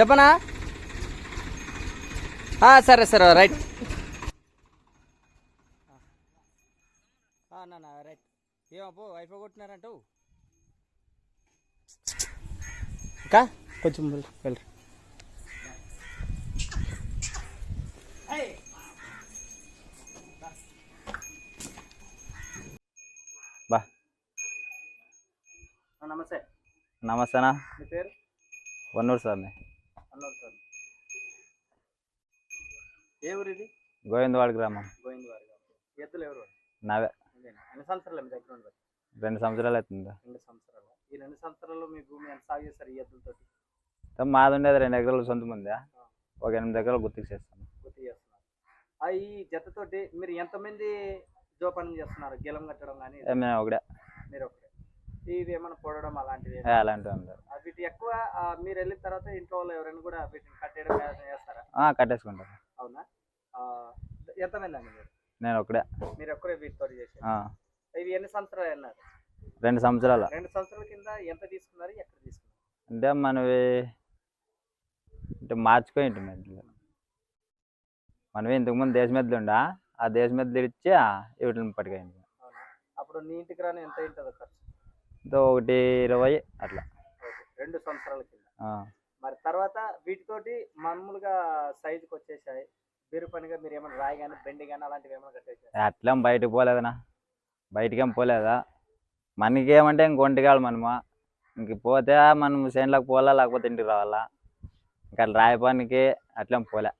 చెప్పనా? ఆ, సరే సరే రైట్. నా రైట్. ఏమో వైఫ్ కొట్టినారంటావు ఇంకా? కొంచెం వెళ్ళు, వెళ్ళు. బా. నమస్తే. నమస్తేనా? మీ పేరు? వన్నూరు సార్ని. ఏ గోవిందవాడ గ్రామం. ఎద్దులు ఎవరు? నావే. ఇదేనా? ఎన్ని సంవత్సరాలు మీ దగ్గర ఉండదు రెండు సంవత్సరాలు అవుతుంది రెండు సంవత్సరాలు? ఈ రెండు సంవత్సరాల్లో మీ భూమి ఎంత సాగు చేస్తారు ఈ మాది ఉండేది రెండు ఎకరాలు సొంతం ఉందా ఒక ఎనిమిది ఎకరాలు గుర్తుకు చేస్తాను. గుర్తు చేస్తున్నారు. ఆ ఈ జతతోటి మీరు ఎంతమంది జోపానం చేస్తున్నారు? గెలం కట్టడం కానీ మేము ఒకటే మీరు ఒకటే ఇవి ఏమైనా పొడడం అలాంటివి అలాంటివి వీటి ఎక్కువ మీరు వెళ్ళిన తర్వాత ఇంట్లో వాళ్ళు ఎవరైనా కూడా వీటిని కట్టేయడం చేస్తారా? ఆ, కట్టేసుకుంటాను అవునా? ఎంతమంది అండి మీరు? నేను ఒకటే మీరు ఒక్కరే వీటితో చేశారు ఆ, ఇవి ఎన్ని సంవత్సరాలు అన్నారు? రెండు సంవత్సరాలు. రెండు సంవత్సరాల కింద ఎంత తీసుకున్నారు ఎక్కడ తీసుకున్నారు? అంటే మనవి అంటే మార్చుకోయింటి మెడ్లు మనవి ఇంతకుముందు దేశమెద్దులు ఉండా? ఆ దేశమెద్దులు ఇచ్చి వీటిని అవునా? అప్పుడు నీ ఇంటికి రాని ఎంత అయింటుందో ఖర్చు? ఒకటి ఇరవై అట్లా. ఓకే. రెండు సంవత్సరాల కింద. ఆ, మరి తర్వాత వీటితోటి మామూలుగా సైజుకి వచ్చేసాయి. బీరు పనిగా మీరు ఏమైనా రాయి కానీ బెండి కానీ అలాంటివి ఏమైనా కట్టేసారు? అట్లా బయటకు పోలేదనా. బయటికేం పోలేదా? మనకేమంటే ఇంక ఒంటికాడు మనమా. ఇంక పోతే మనం చేనులకు పోలా లేకపోతే ఇంటికి రావాలా? ఇంకా రాయి పనికి అట్లా పోలే.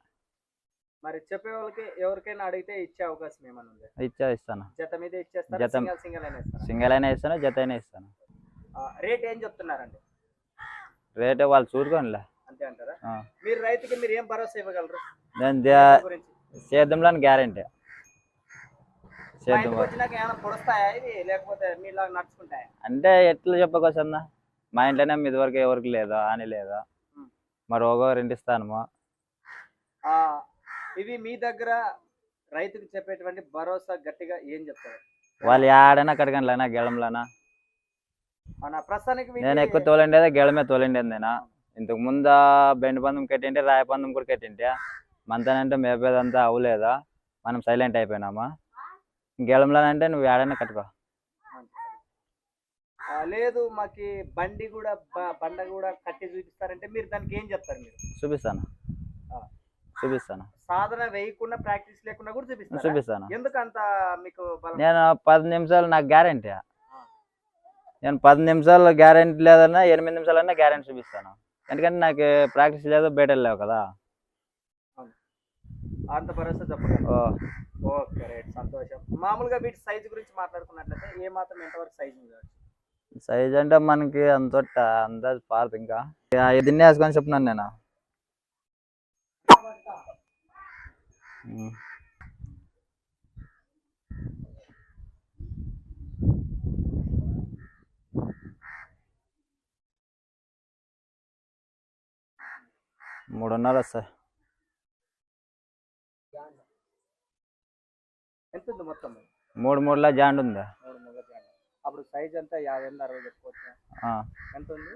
మరి చెప్పే వాళ్ళకి ఎవరికైనా అడిగితే ఇచ్చే అవకాశం ఏమైనా ఉంది? ఇచ్చా ఇస్తాను. జత మీద ఇచ్చేస్తారు? జత- సింగల్ అయినా ఇస్తారా? సింగిల్ అయినా ఇస్తాను జత అయినా ఇస్తాను. రేట్ ఏం చెప్తున్నారండి? రేటే వాళ్ళు చూసుకోనిలే. అంతే అంటారా. మీరు రైతుకి మీరు ఏం భరోసా ఇవ్వగలరు? నేను సేద్యంలో గ్యారంటీ. సేద్యం అంటే ఎట్లా చెప్పకొస్తుందా మా ఇంట్లోనే మీ వరకు ఎవరికి లేదు అని లేదు. మరి ఒకరికి ఇస్తాను ఆ, ఇవి మీ దగ్గర రైతుకు చెప్పేటువంటి భరోసా గట్టిగా ఏం చెప్తారు? వాళ్ళు ఆడైనా కడగండిలేనా గెలంలోనా నేను ఎక్కువ తోలండేదే గెలమే తోలండేది నేను? ఇంతకు ముందు బెండు పందం కట్టింటే రాయ పందం కూడా కట్టింటే మంతనంటే మేపేదంతా అవలేదా మనం సైలెంట్ అయిపోయినామా? గెలంలోనంటే నువ్వు ఏడైనా కట్టుకో. లేదు మాకి బండి కూడా బండ కూడా కట్టి చూపిస్తారంటే మీరు దానికి ఏం చెప్తారు మీరు? చూపిస్తాను. చూపిస్తాను. సాధన వేయకుండా ప్రాక్టీస్ లేకుండా కూడా చూపిస్తాను. ఎందుకు అంత మీకు నేను పది నిమిషాలు నాకు గ్యారంటీ. నేను పది నిమిషాలు గ్యారంటీ లేదన్నా ఎనిమిది నిమిషాలన్నా గ్యారంటీ చూపిస్తాను. ఎందుకంటే నాకు ప్రాక్టీస్ లేదు బయట వెళ్ళావు కదా. అంత భరోసా చెప్పగలరు ఓకే రైట్ సంతోషం. మామూలుగా వీటి సైజు గురించి మాట్లాడుకున్నట్లయితే ఏ మాత్రం ఎంతవరకు సైజు సైజ్ అంటే మనకి అంత అంత పారదు ఇంకా. ఇది వేసుకొని చెప్తున్నాను నేను. మూడున్నర వస్తాయి ఎంత ఉంది మొత్తం? మూడు మూడులో జాండ్ ఉంది? మూడు మూడు జాడ. అప్పుడు సైజ్ అంతా యాభై ఎనిమిది అరవై చెప్పుకోవచ్చు? ఆ, ఎంత ఉంది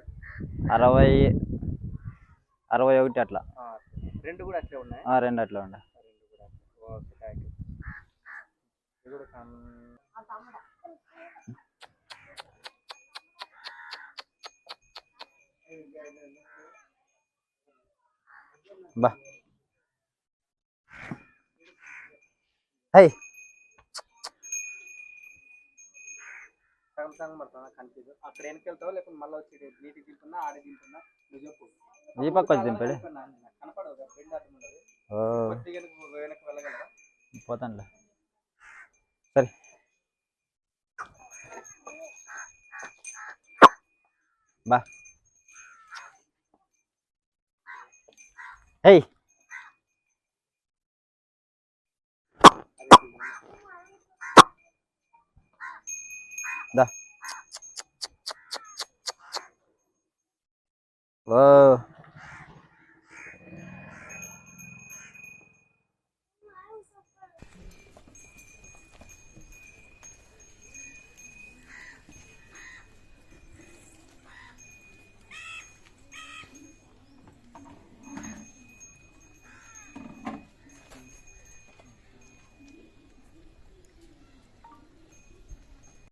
అరవై అరవై ఒకటి అట్లా. ఆ, రెండు కూడా అట్లే ఉన్నాయి? ఆ, రెండు అట్లా ఉండే రెండు కూడా అట్లే. Okay thank you. ఇది కూడా కమ్- నువ్వు చెప్పు. ఈ పక్క వచ్చి దింపాడు పోతానులే. సరే. బా. Hey. Đây. Wow.